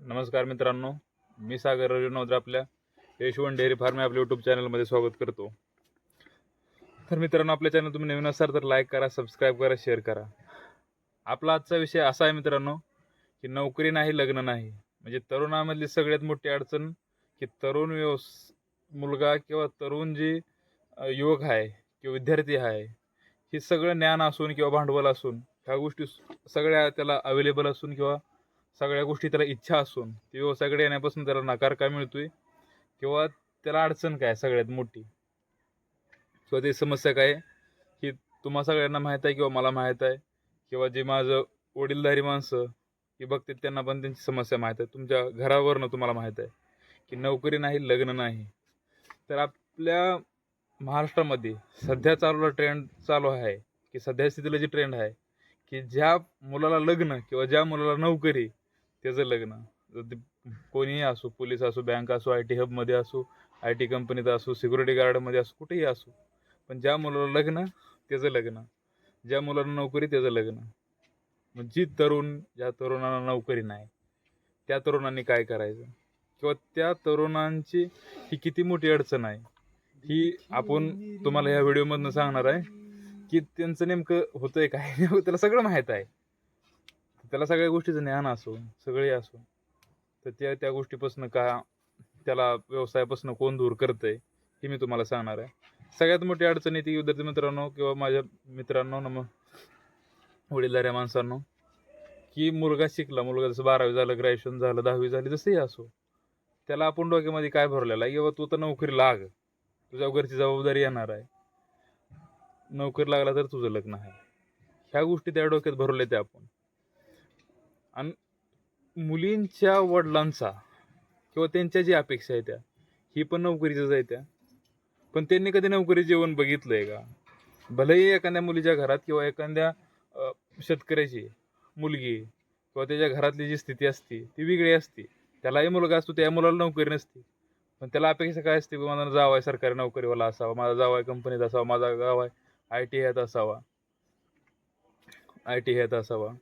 नमस्कार मित्रांनो मी सागर रविनोद्र आपल्या यशवंत डेअरी फार्म आपल्या यूट्यूब चॅनलमध्ये स्वागत करतो. तर मित्रांनो आपल्या चॅनल तुम्ही नवीन असाल तर लाईक करा सबस्क्राईब करा शेअर करा. आपला आजचा विषय असा आहे मित्रांनो की नोकरी नाही लग्न नाही. म्हणजे तरुणामधली सगळ्यात मोठी अडचण की तरुण व्यवस मुलगा किंवा तरुण जी युवक आहे किंवा विद्यार्थी आहे हे सगळं ज्ञान असून किंवा भांडवल असून ह्या गोष्टी सगळ्या त्याला अवेलेबल असून किंवा सगळ्या गोष्टी त्याला इच्छा असून ती व्यवसायाकडे येण्यापासून त्याला नकार काय मिळतोय? किंवा त्याला अडचण काय सगळ्यात मोठी? किंवा ती समस्या काय? ही तुम्हा सगळ्यांना माहीत आहे किंवा मला माहीत आहे? किंवा जे माझं वडीलधारी माणसं की बघते त्यांना पण त्यांची समस्या माहीत आहे. तुमच्या घरावरनं तुम्हाला माहीत आहे की नोकरी नाही लग्न नाही. तर आपल्या महाराष्ट्रामध्ये सध्या चालूला ट्रेंड चालू आहे की सध्या स्थितीला जी ट्रेंड आहे की ज्या मुलाला लग्न किंवा ज्या मुलाला नोकरी त्याचं लग्न. जर कोणीही असो पोलीस असो बँक असो आय टी हबमध्ये असो आय टी कंपनीत असो सिक्युरिटी गार्डमध्ये असो कुठेही असो. पण ज्या मुलाला लग्न त्याचं लग्न. ज्या मुलाला नोकरी त्याचं लग्न. मग जी तरुण ज्या तरुणाला नोकरी नाही त्या तरुणांनी काय करायचं? किंवा त्या तरुणांची ही किती मोठी अडचण आहे? ही आपण तुम्हाला ह्या व्हिडिओमधनं सांगणार आहे की त्यांचं नेमकं होतंय काय? त्याला सगळं माहीत आहे. त्याला सगळ्या गोष्टीचं ज्ञान असो सगळे असो तर त्या त्या गोष्टीपासून का त्याला व्यवसायापासून कोण दूर करतंय हे मी तुम्हाला सांगणार आहे. सगळ्यात मोठी अडचण येते विद्यार्थी मित्रांनो किंवा माझ्या मित्रांनो नम वडीलधाऱ्या माणसांनो की मुलगा शिकला मुलगा जसं बारावी झालं ग्रॅज्युएशन झालं दहावी झाली जसंही असो त्याला आपण डोक्यामध्ये काय भरलेलं आहे? किंवा तू तर नोकरी लाग तुझ्या घरची जबाबदारी येणार आहे. नोकरी लागला तर तुझं लग्न आहे. ह्या गोष्टी त्या डोक्यात भरवल्या त्या आपण. आणि मुलींच्या वडिलांचा किंवा त्यांच्या जी अपेक्षा आहे त्या ही पण नोकरीच्याच आहे त्या. पण त्यांनी कधी नोकरी जेवण बघितलं आहे का? भलेही एखाद्या मुलीच्या घरात किंवा एखाद्या शेतकऱ्याची मुलगी किंवा त्याच्या घरातली जी स्थिती असते ती वेगळी असते. त्यालाही मुलगा असतो त्या मुलाला नोकरी नसते. पण त्याला अपेक्षा काय असते? की माझा जाव आहे सरकारी नोकरीवाला असावा माझा जाव आहे कंपनीत असावा माझा गाव आहे आय टी ह्यात असावा. आय टी ह्यात असावा.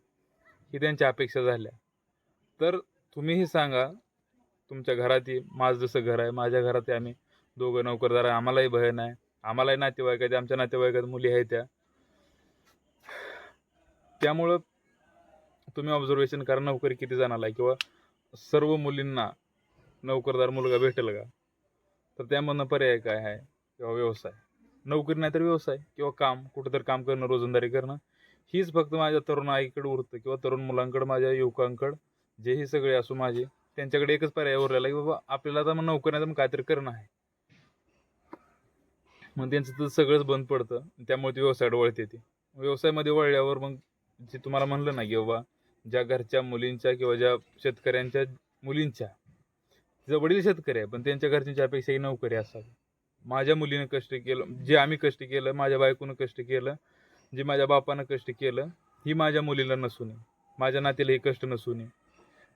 ही त्यांच्या अपेक्षा झाल्या. तर तुम्हीही सांगा तुमच्या घरातही माझं जसं घर आहे माझ्या घरात आम्ही दोघं नोकरदार आहे आम्हालाही बहीण आहे आम्हालाही नातेवाईक आहे आमच्या नातेवाईकात मुली आहेत त्या. त्यामुळं तुम्ही ऑब्झर्वेशन करा नोकरी किती जणाला आहे किंवा सर्व मुलींना नोकरदार मुलगा भेटेल का? तर त्यामधनं पर्याय काय आहे? किंवा व्यवसाय? नोकरी नाही तर व्यवसाय किंवा काम कुठं तर काम करणं रोजंदारी करणं हीच फक्त माझ्या तरुण आईकडे उरतं किंवा तरुण मुलांकडे माझ्या युवकांकडं जेही सगळे असो माझे त्यांच्याकडे एकच पर्याय उरलेला की बाबा आपल्याला तर मग नोकरी नाही तर मग काहीतरी करणं आहे. मग त्यांचं तर सगळंच बंद पडतं त्यामुळे ते व्यवसायात वळते ते व्यवसायामध्ये वळल्यावर मग जे तुम्हाला म्हणलं ना की बाबा ज्या घरच्या मुलींच्या किंवा ज्या शेतकऱ्यांच्या मुलींच्या तिचं वडील शेतकरी आहे पण त्यांच्या घरच्यांच्या अपेक्षा ही नोकरी असावी. माझ्या मुलीनं कष्ट केलं जे आम्ही कष्ट केलं माझ्या बायकोनं कष्ट केलं जे माझ्या बापानं कष्ट केलं ही माझ्या मुलीला नसून माझ्या नातीला हे कष्ट नसून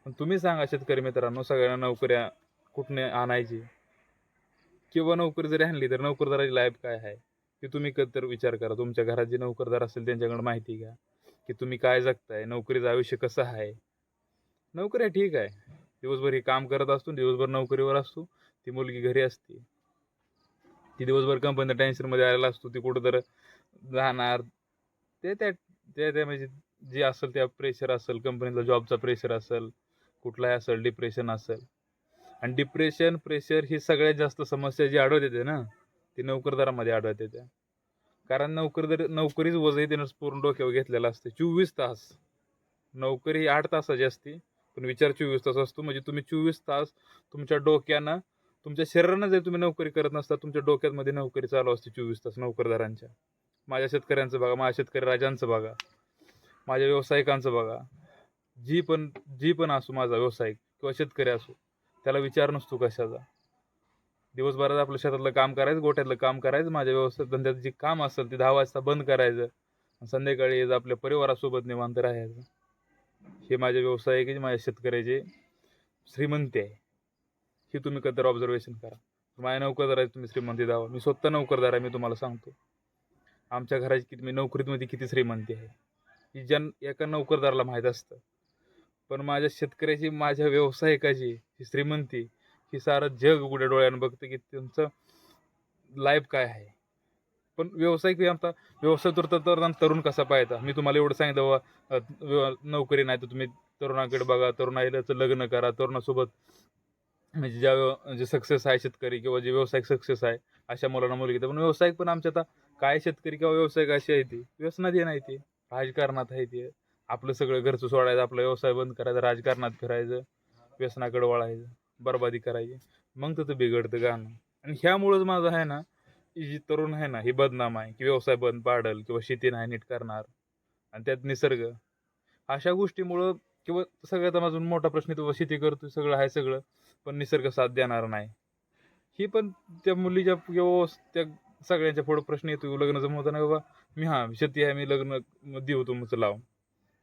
पण तुम्ही सांगा शेतकरी मित्रांनो सगळ्यांना नोकऱ्या कुठने आणायची? किंवा नोकरी जरी आणली तर नोकरदाराची लाईफ काय आहे? ते तुम्ही कधी तर विचार करा. तुमच्या घरात जे नोकरदार असेल त्यांच्याकडे माहिती घ्या की तुम्ही काय जगताय नोकरीचं आयुष्य कसं आहे? नोकऱ्या ठीक आहे. दिवसभर हे काम करत असतो दिवसभर नोकरीवर असतो ती मुलगी घरी असते. ती दिवसभर कंपनीच्या टेन्शनमध्ये आलेला असतो ती कुठं तर राहणार ते त्या ते त्या म्हणजे जे असेल त्या प्रेशर असेल कंपनीचा जॉबचा प्रेशर असेल कुठलाही असेल डिप्रेशन असेल. आणि डिप्रेशन प्रेशर ही सगळ्यात जास्त समस्या जी आढळत येते ना ती नोकरदारामध्ये आढळत येते. कारण नोकरदार नोकरीच वजही त्यानं पूर्ण डोक्यावर घेतलेलं असते. चोवीस तास. नोकरी आठ तासाची असते पण विचार चोवीस तास असतो. म्हणजे तुम्ही चोवीस तास तुमच्या डोक्यानं तुमच्या शरीरानं जर तुम्ही नोकरी करत नसता तुमच्या डोक्यामध्ये नोकरी चालू असते चोवीस तास नोकरदारांच्या. माझ्या शेतकऱ्यांचं बघा माझ्या शेतकरी राजांचं बघा माझ्या व्यावसायिकांचं बघा. जी पण जी पण असो माझा व्यावसायिक किंवा शेतकरी असो त्याला विचार नसतो कशाचा. दिवसभरात आपलं शेतातलं काम करायचं गोठ्यातलं काम करायचं माझ्या व्यवसाय धंद्यात जे काम असेल ते दहा वाजता बंद करायचं आणि संध्याकाळी आपल्या परिवारासोबत निवांत राहायचं. हे माझे व्यावसायिक माझ्या शेतकऱ्याचे श्रीमंती आहे. हे तुम्ही कधी ऑब्झर्वेशन करा. माझ्या नोकरदार आहे तुम्ही श्रीमंती धावा मी स्वतः नोकरदार आहे मी तुम्हाला सांगतो. आमच्या घराची किती मी नोकरीमध्ये किती श्रीमंती आहे. ही ज्या एका नोकरदाराला माहीत असतं. पण माझ्या शेतकऱ्याची माझ्या व्यावसायिकाची ही श्रीमंती ही सारं जग उघड्या डोळ्यानं बघतं की तुमचं लाईफ काय आहे. पण व्यावसायिक आता व्यवसाय तर तरुण कसा पाहायचा? मी तुम्हाला एवढं सांगितलं बाबा नोकरी नाही तर तुम्ही तरुणाकडे बघा. तरुणाईलाचं लग्न करा. तरुणासोबत म्हणजे ज्या जे सक्सेस आहे शेतकरी किंवा जे व्यावसायिक सक्सेस आहे अशा मुलांना मुलगी पण व्यावसायिक पण आमच्या आता काय शेतकरी किंवा व्यावसायिक अशी आहे ती? व्यसनात नाही ती. राजकारणात आहे ती. आपलं सगळं घरचं सोडायचं आपला व्यवसाय बंद करायचा राजकारणात फिरायचं व्यसनाकडे वळायचं बरबादी करायची. मग तर बिघडतं गाणं. आणि ह्यामुळंच माझं आहे ना जी तरुण आहे ना ही बदनाम आहे की व्यवसाय बंद पाडल किंवा शेती नाही नीट करणार. आणि त्यात निसर्ग. अशा गोष्टीमुळं किंवा सगळ्यात अजून मोठा प्रश्न तो शेती करतो सगळं आहे सगळं पण निसर्ग साथ देणार नाही. ही पण त्या मुलीच्या किंवा त्या सगळ्यांच्या पुढे प्रश्न येतो लग्न जमवताना नाही बाबा मी हा शेती आहे मी लग्न देऊ तुमचं लाव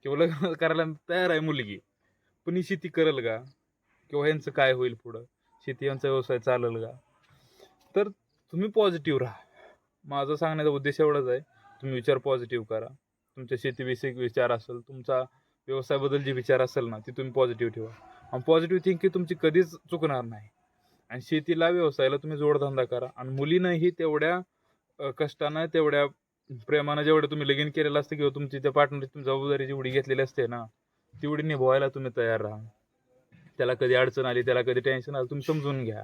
किंवा लग्न करायला तयार आहे मुलगी पण ही शेती करेल का? किंवा यांचं काय होईल पुढं? शेती यांचा व्यवसाय चालेल का? तर तुम्ही पॉझिटिव्ह राहा. माझा सांगण्याचा उद्देश एवढाच आहे. तुम्ही विचार पॉझिटिव्ह करा. तुमच्या शेतीविषयक विचार असेल तुमचा व्यवसायाबद्दल जे विचार असेल ना ते तुम्ही पॉझिटिव्ह ठेवा. आणि पॉझिटिव्ह थिंकिंग तुमची कधीच चुकणार नाही. आणि शेतीला व्यवसायाला तुम्ही जोडधंदा करा. आणि मुलीनंही तेवढ्या कष्टानं तेवढ्या प्रेमानं जेवढं तुम्ही लगीन केलेलं असतं किंवा तुमची त्या पार्टनरची तुम्ही जबाबदारी जेवढी घेतलेली असते ना तेवढी निभवायला तुम्ही तयार राहा. त्याला कधी अडचण आली त्याला कधी टेन्शन आलं तुम्ही समजून घ्या.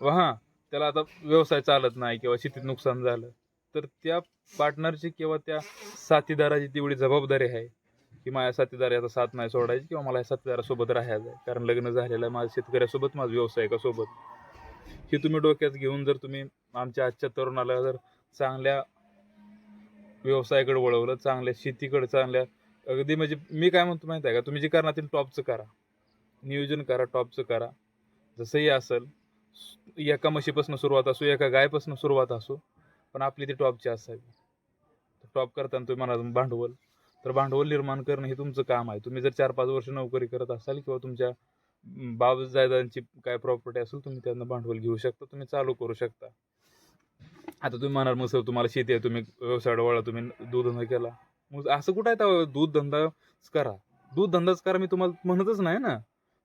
व हां त्याला आता व्यवसाय चालत नाही किंवा शेतीत नुकसान झालं तर त्या पार्टनरची किंवा त्या साथीदाराची तेवढी जबाबदारी आहे की माझ्या साथीदार आता साथ नाही सोडायची किंवा मला या साथीदारासोबत राहायचं आहे कारण लग्न झालेलं आहे माझ्या शेतकऱ्यासोबत माझा व्यवसायिकासोबत हे तुम्ही डोक्यात घेऊन जर तुम्ही आमच्या आजच्या तरुणाला जर चांगल्या व्यवसायाकडे वळवलं चांगल्या शेतीकडे चांगल्या अगदी म्हणजे मी काय म्हणतो माहिती आहे का? तुम्ही जे करणार ते टॉपचं करा. नियोजन करा टॉपचं करा. जसंही असेल एका म्हशीपासून सुरुवात असो एका गायपासून सुरुवात असो पण आपली ती टॉपची असावी. टॉप करताना तुम्ही म्हणा भांडवल. तर भांडवल निर्माण करणं हे तुमचं काम आहे. तुम्ही जर चार पाच वर्ष नोकरी करत असाल किंवा तुमच्या बाबजायदांची जायदांची काय प्रॉपर्टी असेल तुम्ही त्यांना भांडवल घेऊ शकता तुम्ही चालू करू शकता. आता तुम्ही म्हणाल मग सर तुम्हाला शेती आहे तुम्ही व्यवसाय वळा तुम्ही दूध धंदा केला. मग असं कुठं आहे तेव्हा? दूध धंदाच करा. दूध धंदाच करा मी तुम्हाला म्हणतच नाही ना.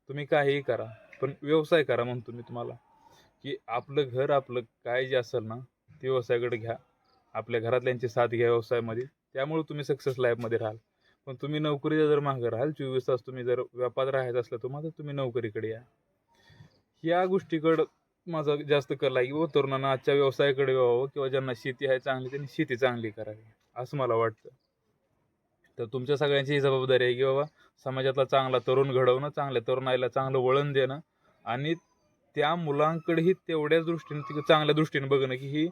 तुम्ही काहीही करा पण व्यवसाय करा म्हणतो मी तुम्हाला. की आपलं घर आपलं काय जे असेल ना ते व्यवसायाकडे घ्या. आपल्या घरातल्यांची साथ घ्या व्यवसायामध्ये. त्यामुळे तुम्ही सक्सेस लाईफमध्ये राहाल. पण तुम्ही नोकरीला जर मागं राहाल चोवीस तास तुम्ही जर व्यापार राहायचं असलं तुम्हाला तर तुम्ही नोकरीकडे या. या गोष्टीकडं माझा जास्त कल आहे. किंवा तरुणांना आजच्या व्यवसायाकडे व्हावं किंवा ज्यांना शेती आहे चांगली त्यांनी शेती चांगली करावी असं मला वाटतं. तर तुमच्या सगळ्यांची ही जबाबदारी आहे की बाबा समाजातला चांगला तरुण घडवणं चांगल्या तरुणाईला चांगलं वळण देणं आणि त्या मुलांकडेही तेवढ्याच दृष्टीने ती चांगल्या दृष्टीने बघणं की ही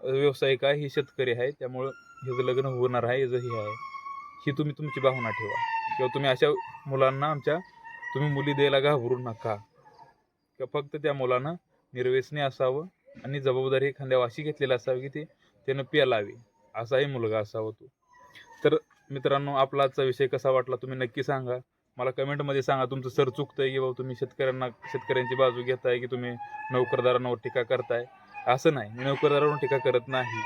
व्यावसायिक आहे ही शेतकरी आहे त्यामुळं हिचं लग्न होणार आहे हिचं हे आहे. ही तुम्ही तुमची भावना ठेवा. किंवा तुम्ही अशा मुलांना आमच्या तुम्ही मुली द्यायला घाबरू नका. किंवा फक्त त्या मुलांना निर्व्यसनी असावं आणि जबाबदारी खांद्यावर अशी घेतलेली असावी की ते त्यानं पेलावी. असाही मुलगा असावा तो. तर मित्रांनो आपला आजचा विषय कसा वाटला तुम्ही नक्की सांगा. मला कमेंटमध्ये सांगा तुमचं सर चुकतंय की बाबा तुम्ही शेतकऱ्यांना शेतकऱ्यांची बाजू घेताय की तुम्ही नोकरदारांवर टीका करताय. असं नाही. मी नोकरदारांवर टीका करत नाही.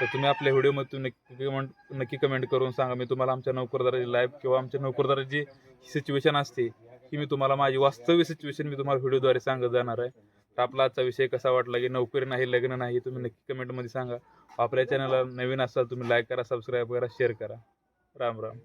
तर तुम्ही आपल्या व्हिडिओमध्ये तुम्ही नक्की कमेंट नक्की कमेंट करून सांगा. मी तुम्हाला आमच्या नोकरदाराची लाईफ किंवा आमच्या नोकरदाराची सिच्युएशन असते की मी तुम्हाला माझी वास्तविक सिच्युएशन मी तुम्हाला व्हिडिओद्वारे सांगत जाणार आहे. तर आपला आजचा विषय कसा वाटला की नोकरी नाही लग्न नाही तुम्ही नक्की कमेंटमध्ये सांगा. आपल्या चॅनलला नवीन असाल तुम्ही लाईक करा सबस्क्राईब करा शेअर करा. राम राम.